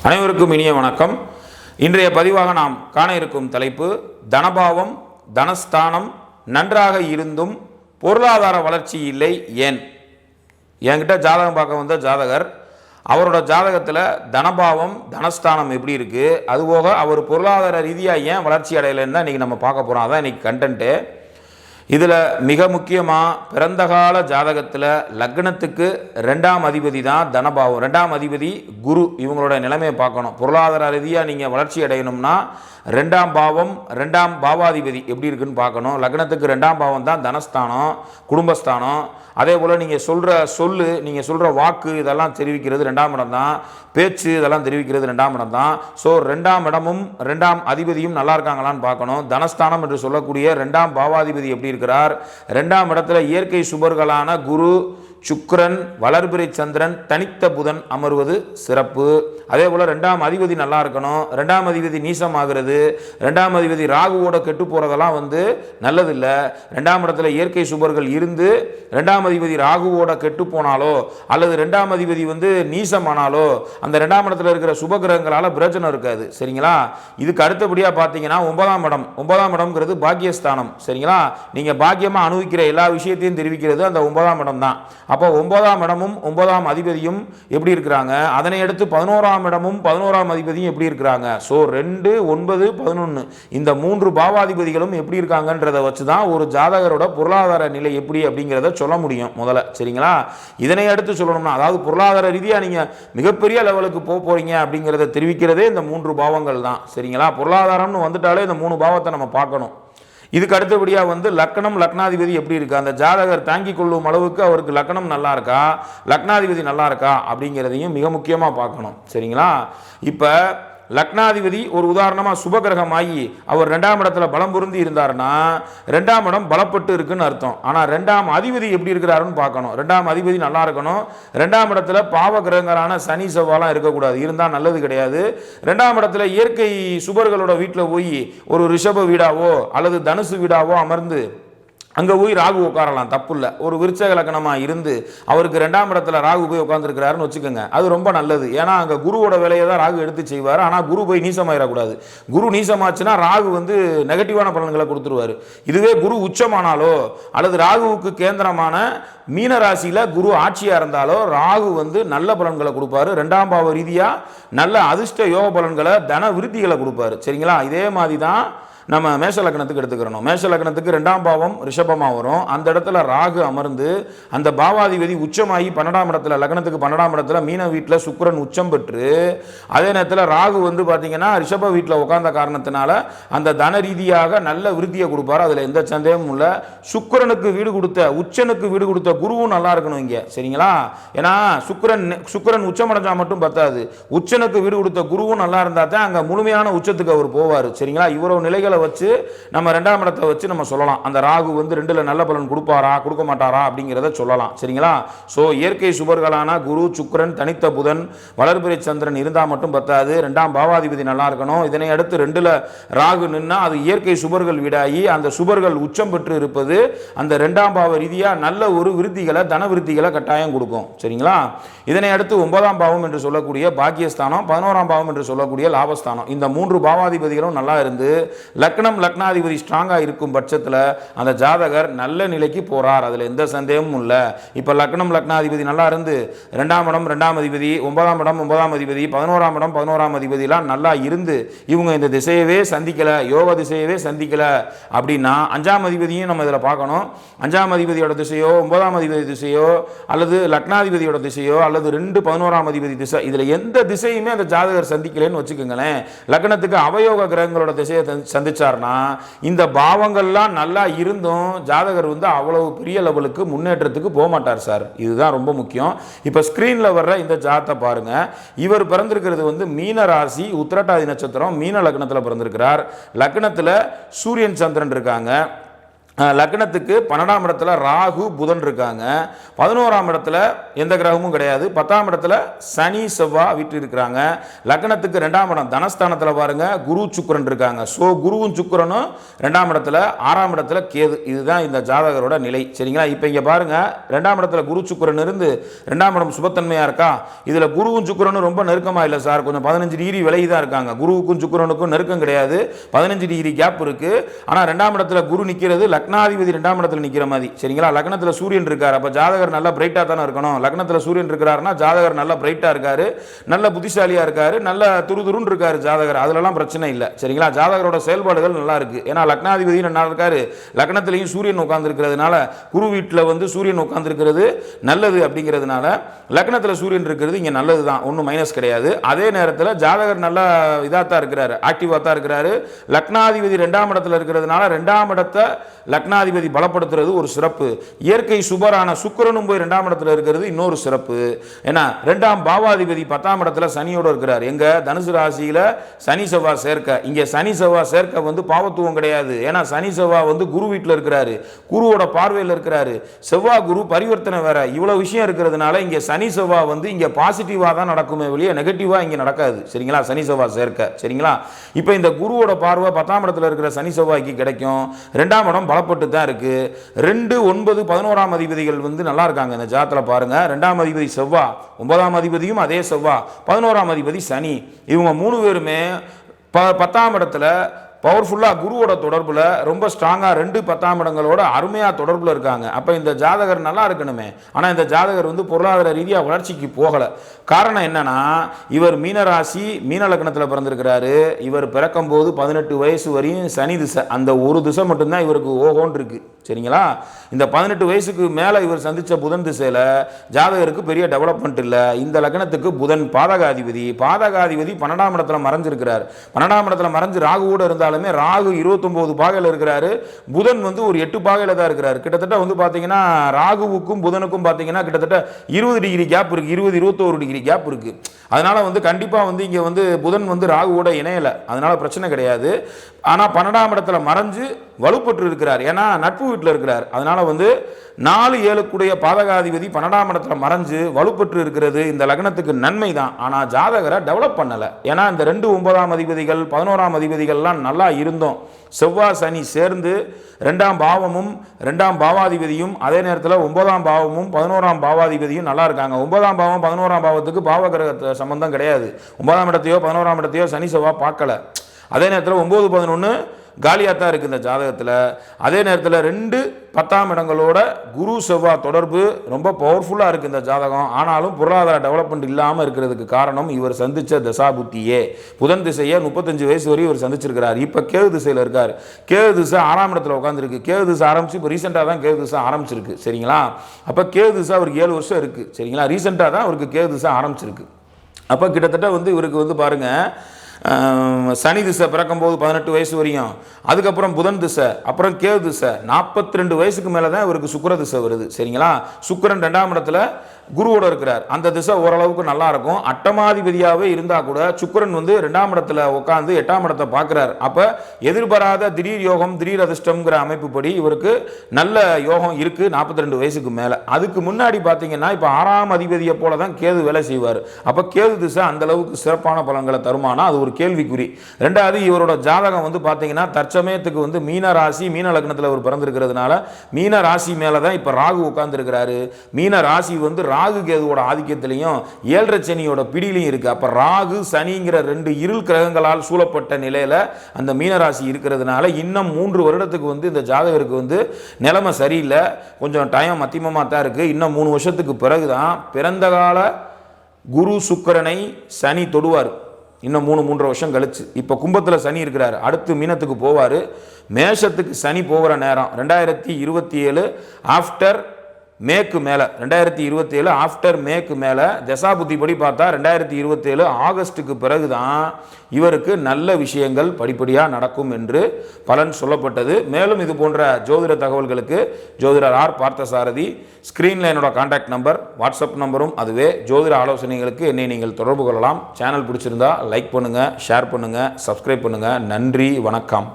அனைவருக்கும் இனிய வணக்கம். இன்றைய பதிவாக நாம் காண இருக்கும் தலைப்பு தனபாவம் தனஸ்தானம் நன்றாக இருந்தும் பொருளாதார வளர்ச்சி இல்லை ஏன்? என்கிட்ட ஜாதகம் பார்க்க வந்த ஜாதகர் அவரோட ஜாதகத்தில் தனபாவம் தனஸ்தானம் எப்படி இருக்குது அதுபோக அவர் பொருளாதார ரீதியாக ஏன் வளர்ச்சி அடையலைன்னு தான் இன்றைக்கி நம்ம பார்க்க போகிறோம் அதான் இன்றைக்கி கண்டென்ட்டு இதில் மிக முக்கியமாக பிறந்தகால ஜாதகத்தில் லக்னத்துக்கு ரெண்டாம் அதிபதி தான் தனபாவம். ரெண்டாம் அதிபதி குரு. இவங்களோட நிலைமையை பார்க்கணும். பொருளாதார ரீதியாக நீங்கள் வளர்ச்சி அடையணும்னா ரெண்டாம் பாவம் ரெண்டாம் பாவாதிபதி எப்படி இருக்குன்னு பார்க்கணும். லக்னத்துக்கு ரெண்டாம் பாவம் தான் தனஸ்தானம் குடும்பஸ்தானம். அதே போல் நீங்கள் சொல்கிற சொல்லு நீங்கள் சொல்கிற வாக்கு இதெல்லாம் தெரிவிக்கிறது ரெண்டாம் இடம் தான். பேச்சு இதெல்லாம் தெரிவிக்கிறது ரெண்டாம் இடம் தான். ஸோ ரெண்டாம் இடமும் ரெண்டாம் அதிபதியும் நல்லா இருக்காங்களான்னு பார்க்கணும். தனஸ்தானம் என்று சொல்லக்கூடிய ரெண்டாம் பாவாதிபதி எப்படி இருக்கிறார் ரெண்டாம் இடத்துல இயற்கை சுபர்களான குரு சுக்ரன் வளர்பிறை சந்திரன் தனித்த புதன் அமர்வது சிறப்பு. அதே போல் ரெண்டாம் அதிபதி நல்லா இருக்கணும். ரெண்டாம் அதிபதி நீசமாகிறது. ரெண்டாம் அதிபதி ராகுவோட கெட்டு போகிறதெல்லாம் வந்து நல்லதில்லை. ரெண்டாம் இடத்துல இயற்கை சுபர்கள் இருந்து ரெண்டாம் அதிபதி ராகுவோட கெட்டு போனாலோ அல்லது ரெண்டாம் அதிபதி வந்து நீசமானாலோ அந்த ரெண்டாம் இடத்துல இருக்கிற சுபகிரகங்களால் பிரச்சனை இருக்காது. சரிங்களா? இதுக்கு அடுத்தபடியாக பார்த்தீங்கன்னா ஒன்பதாம் இடம். ஒன்பதாம் இடம்ங்கிறது பாக்கியஸ்தானம். சரிங்களா? நீங்கள் பாக்கியமாக அனுபவிக்கிற எல்லா விஷயத்தையும் தெரிவிக்கிறது அந்த ஒன்பதாம் இடம் தான் அப்போ ஒன்பதாம் இடமும் ஒன்பதாம் அதிபதியும் எப்படி இருக்கிறாங்க? அதனை அடுத்து பதினோராம் இடமும் பதினோராம் அதிபதியும் எப்படி இருக்கிறாங்க? ஸோ ரெண்டு ஒன்பது பதினொன்று இந்த மூன்று பாவாதிபதிகளும் எப்படி இருக்காங்கன்றதை வச்சு தான் ஒரு ஜாதகரோட பொருளாதார நிலை எப்படி அப்படிங்கிறத சொல்ல முடியும் முதல்ல. சரிங்களா? இதனை அடுத்து சொல்லணும்னா அதாவது பொருளாதார ரீதியாக நீங்கள் மிகப்பெரிய லெவலுக்கு போக போகிறீங்க அப்படிங்கிறத தெரிவிக்கிறதே இந்த மூன்று பாவங்கள் தான். சரிங்களா? பொருளாதாரம்னு வந்துட்டாலே இந்த மூணு பாவத்தை நம்ம பார்க்கணும். இதுக்கு அடுத்தபடியாக வந்து லக்னம் லக்னாதிபதி எப்படி இருக்கா? அந்த ஜாதகர் தாங்கிக் கொள்ளும் அளவுக்கு அவருக்கு லக்னம் நல்லா இருக்கா? லக்னாதிபதி நல்லா இருக்கா? அப்படிங்கிறதையும் மிக முக்கியமாக பார்க்கணும். சரிங்களா? இப்போ லக்னாதிபதி ஒரு உதாரணமாக சுபகிரகமாகி அவர் ரெண்டாம் இடத்துல பலம் பொருந்தி இருந்தாருன்னா ரெண்டாம் இடம் பலப்பட்டு இருக்குன்னு அர்த்தம். ஆனால் ரெண்டாம் அதிபதி எப்படி இருக்கிறாருன்னு பார்க்கணும். ரெண்டாம் அதிபதி நல்லா இருக்கணும். ரெண்டாம் இடத்துல பாவ கிரகங்களான சனி செவ்வாலாம் இருக்கக்கூடாது. இருந்தால் நல்லது கிடையாது. ரெண்டாம் இடத்துல இயற்கை சுபர்களோட வீட்டில் போய் ஒரு ரிஷப வீடாவோ அல்லது தனுசு வீடாவோ அமர்ந்து அங்கே போய் ராகு உட்காரலாம் தப்பு இல்லை ஒரு விருச்சக லக்கணமாக இருந்து அவருக்கு ரெண்டாம் இடத்துல ராகு போய் உட்காந்துருக்கிறாருன்னு வச்சுக்கோங்க. அது ரொம்ப நல்லது. ஏன்னா அங்கே குருவோட வேலையை தான் ராகு எடுத்து செய்வார். ஆனால் குரு போய் நீசமாயிடக்கூடாது. குரு நீசமாச்சுன்னா ராகு வந்து நெகட்டிவான பலன்களை கொடுத்துருவார். இதுவே குரு உச்சமானாலோ அல்லது ராகுவுக்கு கேந்திரமான மீன ராசியில் குரு ஆட்சியாக இருந்தாலோ ராகு வந்து நல்ல பலன்களை கொடுப்பாரு. ரெண்டாம் பாவ ரீதியாக நல்ல அதிர்ஷ்ட யோக பலன்களை தன விருத்திகளை கொடுப்பாரு. சரிங்களா? இதே மாதிரி தான் நம்ம மேஷ லக்னத்துக்கு எடுத்துக்கிறணும். மேஷ லக்னத்துக்கு ரெண்டாம் பாவம் ரிஷபமாக வரும். அந்த இடத்துல ராகு அமர்ந்து அந்த பாவாதிபதி உச்சமாகி பன்னெண்டாம் இடத்துல லக்னத்துக்கு பன்னெண்டாம் இடத்துல மீன வீட்டில் சுக்கரன் உச்சம் பெற்று அதே நேரத்தில் ராகு வந்து பார்த்தீங்கன்னா ரிஷப வீட்டில் உட்கார்ந்த காரணத்தினால அந்த தன ரீதியாக நல்ல விருத்தியை கொடுப்பாரு. அதில் எந்த சந்தேகமும் இல்லை. சுக்கிரனுக்கு வீடு கொடுத்த உச்சனுக்கு வீடு கொடுத்த குருவும் நல்லா இருக்கணும் இங்கே. சரிங்களா? ஏன்னா சுக்கரன் சுக்கரன் உச்சமடைஞ்சா மட்டும் பத்தாது. உச்சனுக்கு வீடு கொடுத்த குருவும் நல்லா இருந்தால் தான் அங்கே முழுமையான உச்சத்துக்கு அவர் போவார். சரிங்களா? இவ்வளவு நிலைகளை வச்சு நம்ம ரெண்டாம் இடத்தை வச்சு நம்ம சொல்லலாம். அந்த ராகு வந்து ரெண்டில் நல்ல பலன் கொடுப்பாரா கொடுக்க மாட்டாரா அப்படிங்கிறத சொல்லலாம். சரிங்களா? ஸோ இயற்கை சுபர்களான குரு சுக்கிரன் தனித்த புதன் வளர்பிறை சந்திரன் இருந்தால் மட்டும் பத்தாது. ரெண்டாம் பாவாதிபதி நல்லா இருக்கணும். இதனை அடுத்து ரெண்டில் ராகு நின்னா அது இயற்கை சுபர்கள் வீடாகி அந்த சுபர்கள் உச்சம் பெற்று இருப்பது அந்த ரெண்டாம் பாவ ரீதியாக நல்ல ஒரு விருத்திகளை தன விருத்திகளை கட்டாயம் கொடுக்கும். சரிங்களா? இதனை அடுத்து ஒன்பதாம் பாவம் என்று சொல்லக்கூடிய பாக்கியஸ்தானம் பதினோராம் பாவம் என்று சொல்லக்கூடிய லாபஸ்தானம். இந்த மூன்று பாவாதிபதிகளும் நல்லா இருந்து லக்னம் லக்னாதிபதி ஸ்ட்ராங்காக இருக்கும் பட்சத்தில் அந்த ஜாதகர் நல்ல நிலைக்கு போகிறார் அதில் எந்த சந்தேகமும் இல்லை. இப்போ லக்னம் லக்னாதிபதி நல்லா இருந்து ரெண்டாம் இடம் ரெண்டாம் அதிபதி ஒன்பதாம் இடம் ஒன்பதாம் அதிபதி பதினோராம் இடம் பதினோராம் அதிபதிலாம் நல்லா இருந்து இவங்க இந்த திசையவே சந்திக்கலை யோக திசையவே சந்திக்கலை அப்படின்னா அஞ்சாம் அதிபதியும் நம்ம இதில் பார்க்கணும். அஞ்சாம் அதிபதியோட திசையோ ஒன்பதாம் அதிபதி திசையோ அல்லது லக்னாதிபதியோட திசையோ அல்லது ரெண்டு பதினோராம் அதிபதி திசை இதில் எந்த திசையுமே அந்த ஜாதகர் சந்திக்கலைன்னு வச்சுக்கோங்களேன். லக்னத்துக்கு அவயோக கிரகங்களோட திசையை சந்தி சந்திச்சார்னா இந்த பாவங்கள்லாம் நல்லா இருந்தும் ஜாதகர் வந்து அவ்வளவு பெரிய லெவலுக்கு முன்னேற்றத்துக்கு போக மாட்டார் சார். இதுதான் ரொம்ப முக்கியம். இப்போ ஸ்க்ரீனில் வர்ற இந்த ஜாத்தை பாருங்க. இவர் பிறந்திருக்கிறது வந்து மீன ராசி உத்திரட்டாதி நட்சத்திரம் மீன லக்னத்தில் பிறந்திருக்கிறார். லக்னத்தில் சூரியன் சந்திரன் இருக்காங்க. லக்னத்துக்கு பன்னெண்டாம் இடத்துல ராகு புதன் இருக்காங்க. பதினோராம் இடத்துல எந்த கிரகமும் கிடையாது. பத்தாம் இடத்துல சனி செவ்வாய் வீட்டு இருக்கிறாங்க. லக்னத்துக்கு ரெண்டாம் இடம் தனஸ்தானத்தில் பாருங்கள் குரு சுக்கரன் இருக்காங்க. ஸோ குருவும் சுக்கரனும் ரெண்டாம் இடத்துல ஆறாம் இடத்துல கேது. இதுதான் இந்த ஜாதகரோட நிலை. சரிங்களா? இப்போ இங்கே பாருங்கள் ரெண்டாம் இடத்துல குரு சுக்கரன் இருந்து ரெண்டாம் இடம் சுபத்தன்மையாக இருக்கா? இதில் குருவும் சுக்கரனும் ரொம்ப நெருக்கமாக இல்லை சார். கொஞ்சம் பதினஞ்சு டிகிரி விலகி தான் இருக்காங்க. குருவுக்கும் சுக்கிரனுக்கும் நெருக்கம் கிடையாது. பதினஞ்சு டிகிரி கேப் இருக்குது ஆனால் ரெண்டாம் இடத்துல குரு நிற்கிறது லக்னாதிபதி ரெண்டாம் இடத்துல நிற்கிற மாதிரி. சரிங்களா? லக்னத்தில் சூரியன் இருக்கார். அப்போ ஜாதகர் நல்லா பிரைட்டாக தானே இருக்கணும். லக்னத்தில் சூரியன் இருக்கிறாருன்னா ஜாதகர் நல்லா பிரைட்டாக இருக்காரு. நல்ல புத்திசாலியாக இருக்காரு. நல்ல துருதுருன்னு இருக்காரு ஜாதகர். அதுலலாம் பிரச்சனை இல்லை. சரிங்களா? ஜாதகரோட செயல்பாடுகள் நல்லா இருக்கு. ஏன்னா லக்னாதிபதி நல்லா இருக்காரு. லக்னத்திலையும் சூரியன் உட்காந்துருக்கிறதுனால குரு வீட்டில் வந்து சூரியன் உட்காந்துருக்கிறது நல்லது அப்படிங்கிறதுனால லக்னத்தில் சூரியன் இருக்கிறது இங்கே நல்லது தான் ஒன்றும் மைனஸ் கிடையாது. அதே நேரத்தில் ஜாதகர் நல்லா இதாக தான் இருக்கிறாரு. ஆக்டிவாக தான் இருக்கிறாரு. லக்னாதிபதி ரெண்டாம் இடத்துல இருக்கிறதுனால ரெண்டாம் இடத்தை லக்னாதிபதி பலப்படுத்துறது ஒரு சிறப்பு. இயற்கை சுபரான சுக்கரனும் போய் ரெண்டாம் இடத்துல இருக்கிறது இன்னொரு சிறப்பு. ஏன்னா ரெண்டாம் பாவாதிபதி பத்தாம் இடத்துல சனியோட இருக்கிறார். எங்கள் தனுசு ராசியில் சனி செவ்வாய் சேர்க்க. இங்கே சனி செவ்வாய் சேர்க்க வந்து பாவத்துவம் கிடையாது. ஏன்னா சனி செவ்வாய் வந்து குரு வீட்டில் இருக்கிறாரு. குருவோட பார்வையில் இருக்கிறாரு. செவ்வாய் குரு பரிவர்த்தனை வேற. இவ்வளோ விஷயம் இருக்கிறதுனால இங்கே சனி செவ்வாய் வந்து இங்கே பாசிட்டிவாக தான் நடக்குமே வெளியே நெகட்டிவாக இங்கே நடக்காது. சரிங்களா? சனி செவ்வாய் சேர்க்க. சரிங்களா? இப்போ இந்த குருவோட பார்வை பத்தாம் இடத்துல இருக்கிற சனி செவ்வாய்க்கு கிடைக்கும். ரெண்டாம் இடம் பலப்பட்டு தான் இருக்கு. ரெண்டு ஒன்பது பதினோராம் அதிபதிகள் வந்து நல்லா இருக்காங்க இந்த ஜாத்தில் பாருங்க. ரெண்டாம் அதிபதி செவ்வா ஒன்பதாம் அதிபதியும் அதே செவ்வா பதினோராம் அதிபதி சனி. இவங்க மூணு பேருமே ப பத்தாம் இடத்துல பவர்ஃபுல்லாக குருவோட தொடர்பில் ரொம்ப ஸ்ட்ராங்காக ரெண்டு பத்தாம் இடங்களோட அருமையாக தொடர்பில் இருக்காங்க. அப்போ இந்த ஜாதகர் நல்லா இருக்கணுமே. ஆனால் இந்த ஜாதகர் வந்து பொருளாதார ரீதியாக வளர்ச்சிக்கு போகலை. காரணம் என்னென்னா இவர் மீனராசி மீன லக்னத்தில் பிறந்திருக்கிறாரு. இவர் பிறக்கும்போது பதினெட்டு வயசு வரையும் சனி திசை. அந்த ஒரு திசை மட்டும்தான் இவருக்கு ஓகோன் இருக்குது சரிங்களா? இந்த பதினெட்டு வயசுக்கு மேலே இவர் சந்தித்த புதன் திசையில் ஜாதகருக்கு பெரிய டெவலப்மெண்ட் இல்லை. இந்த லக்னத்துக்கு புதன் பாதகாதிபதி. பாதகாதிபதி பன்னெண்டாம் இடத்துல மறைஞ்சிருக்கிறார். பன்னெண்டாம் இடத்துல மறைஞ்சு ராகு கூட இருந்தாலுமே ராகு இருபத்தொம்போது பாகையில் இருக்கிறாரு. புதன் வந்து ஒரு எட்டு பாகையில் தான் இருக்கிறார். கிட்டத்தட்ட வந்து பார்த்தீங்கன்னா ராகுவுக்கும் புதனுக்கும் பார்த்தீங்கன்னா கிட்டத்தட்ட இருபது டிகிரி கேப் இருக்குது இருபது இருபத்தோரு டிகிரி கேப் இருக்குது அதனால் வந்து கண்டிப்பாக வந்து இங்கே வந்து புதன் வந்து ராகுவோட இணையலை. அதனால் பிரச்சனை கிடையாது. ஆனால் பன்னெண்டாம் இடத்துல மறைஞ்சு வலுப்பட்டு இருக்கிறார் ஏன்னா நட்பு வீட்டில் இருக்கிறார். அதனால் வந்து நாலு ஏழுக்குடைய பாதகாதிபதி பன்னெண்டாம் இடத்துல மறைஞ்சு வலுப்பட்டு இருக்கிறது இந்த லக்னத்துக்கு நன்மை தான் ஆனால் ஜாதகரை டெவலப் பண்ணலை. ஏன்னா இந்த ரெண்டு ஒன்பதாம் அதிபதிகள் பதினோராம் அதிபதிகள்லாம் நல்லா இருந்தோம். செவ்வாய் சனி சேர்ந்து ரெண்டாம் பாவமும் ரெண்டாம் பாவாதிபதியும் அதே நேரத்தில் ஒன்பதாம் பாவமும் பதினோராம் பாவாதிபதியும் நல்லா இருக்காங்க. ஒன்பதாம் பாவம் பதினோராம் பாவத்துக்கு பாவகிரக சம்பந்தம் கிடையாது. ஒன்பதாம் இடத்தையோ பதினோராம் இடத்தையோ சனி செவ்வாய் பார்க்கல. அதே நேரத்தில் ஒம்பது பதினொன்று காலியாக தான் இருக்குது இந்த ஜாதகத்தில். அதே நேரத்தில் ரெண்டு பத்தாம் இடங்களோட குரு செவ்வாய் தொடர்பு ரொம்ப பவர்ஃபுல்லாக இருக்குது இந்த ஜாதகம். ஆனாலும் பொருளாதார டெவலப்மெண்ட் இல்லாமல் இருக்கிறதுக்கு காரணம் இவர் சந்தித்த தசாபுத்தியே. புதன் திசையை முப்பத்தஞ்சு வயசு வரை இவர் சந்திச்சிருக்கிறார். இப்போ கேது திசையில் இருக்கார். கேது திசை ஆறாம் இடத்துல உட்காந்துருக்கு கேது திசை ஆரம்பிச்சு இப்போ ரீசெண்டாக தான் கேது திசை ஆரம்பிச்சிருக்கு. சரிங்களா? அப்போ கேது திசை அவருக்கு ஏழு வருஷம் இருக்குது சரிங்களா? ரீசெண்டாக தான் அவருக்கு கேது திசை ஆரம்பிச்சிருக்கு. அப்போ கிட்டத்தட்ட வந்து இவருக்கு வந்து பாருங்கள் சனி திசை பிறக்கும்போது பதினெட்டு வயசு வரையும். அதுக்கப்புறம் புதன் திசை அப்புறம் கேது திசை. நாற்பத்தி ரெண்டு வயசுக்கு மேலே தான் இவருக்கு சுக்கிர திசை வருது. சரிங்களா? சுக்கரன் ரெண்டாம் இடத்துல குருவோட இருக்கிறார். அந்த திசை ஓரளவுக்கு நல்லா இருக்கும். அட்டமாதிபதியாகவே இருந்தால் கூட சுக்கரன் வந்து ரெண்டாம் இடத்துல உட்காந்து எட்டாம் இடத்தை பார்க்குறாரு. அப்போ எதிர்பாராத திடீர் யோகம் திடீர் அதிர்ஷ்டம்ங்கிற அமைப்புப்படி இவருக்கு நல்ல யோகம் இருக்குது நாற்பத்தி ரெண்டு வயசுக்கு மேலே. அதுக்கு முன்னாடி பார்த்தீங்கன்னா இப்போ ஆறாம் அதிபதியை போல தான் கேது வேலை செய்வார். அப்போ கேது திசை அந்த அளவுக்கு சிறப்பான பலன்களை தருமானா அது ஒரு கேள்விக்குறி. ரெண்டாவது இவரோட ஜாதகம் வந்து பார்த்தீங்கன்னா தற்சமயத்துக்கு வந்து மீன ராசி மீன லக்னத்தில் அவர் பிறந்திருக்கிறதுனால மீன ராசி மேலே தான் இப்போ ராகு உட்கார்ந்துருக்கிறாரு மீன ராசி வந்து ரா ராகு கேதுவோட ஆதிக்கத்திலையும் ஏழரை சனியோட பிடியிலையும் இருக்குது அப்போ ராகு சனிங்கிற ரெண்டு இருள் கிரகங்களால் சூழப்பட்ட நிலையில் அந்த மீனராசி இருக்கிறதுனால இன்னும் மூன்று வருடத்துக்கு வந்து இந்த ஜாதகருக்கு வந்து நிலைமை சரியில்லை. கொஞ்சம் டைம் மத்தியமமாக தான் இருக்குது இன்னும் மூணு வருஷத்துக்கு பிறகு தான் பிறந்த கால குரு சுக்கிரனை சனி தொடுவார். இன்னும் மூணு மூன்றரை வருஷம் கழிச்சு. இப்போ கும்பத்தில் சனி இருக்கிறார். அடுத்து மீனத்துக்கு போவார். மேஷத்துக்கு சனி போகிற நேரம். ரெண்டாயிரத்தி இருபத்தி ஏழு ஆஃப்டர் மேக்கு மேலே. ரெண்டாயிரத்தி இருபத்தேழு ஆஃப்டர் மேக்கு மேலே. தசாபுத்தி படி பார்த்தா ரெண்டாயிரத்தி இருபத்தேழு ஆகஸ்ட்டுக்கு பிறகு தான் இவருக்கு நல்ல விஷயங்கள் படிப்படியாக நடக்கும் என்று பலன் சொல்லப்பட்டது. மேலும் இது போன்ற ஜோதிட தகவல்களுக்கு ஜோதிடர் ஆர் பார்த்தசாரதி ஸ்க்ரீனில் என்னோட காண்டாக்ட் நம்பர் வாட்ஸ்அப் நம்பரும் அதுவே. ஜோதிட ஆலோசனைகளுக்கு என்னை நீங்கள் தொடர்பு கொள்ளலாம். சேனல் பிடிச்சிருந்தா லைக் பண்ணுங்கள் ஷேர் பண்ணுங்கள் சப்ஸ்கிரைப் பண்ணுங்கள் நன்றி வணக்கம்.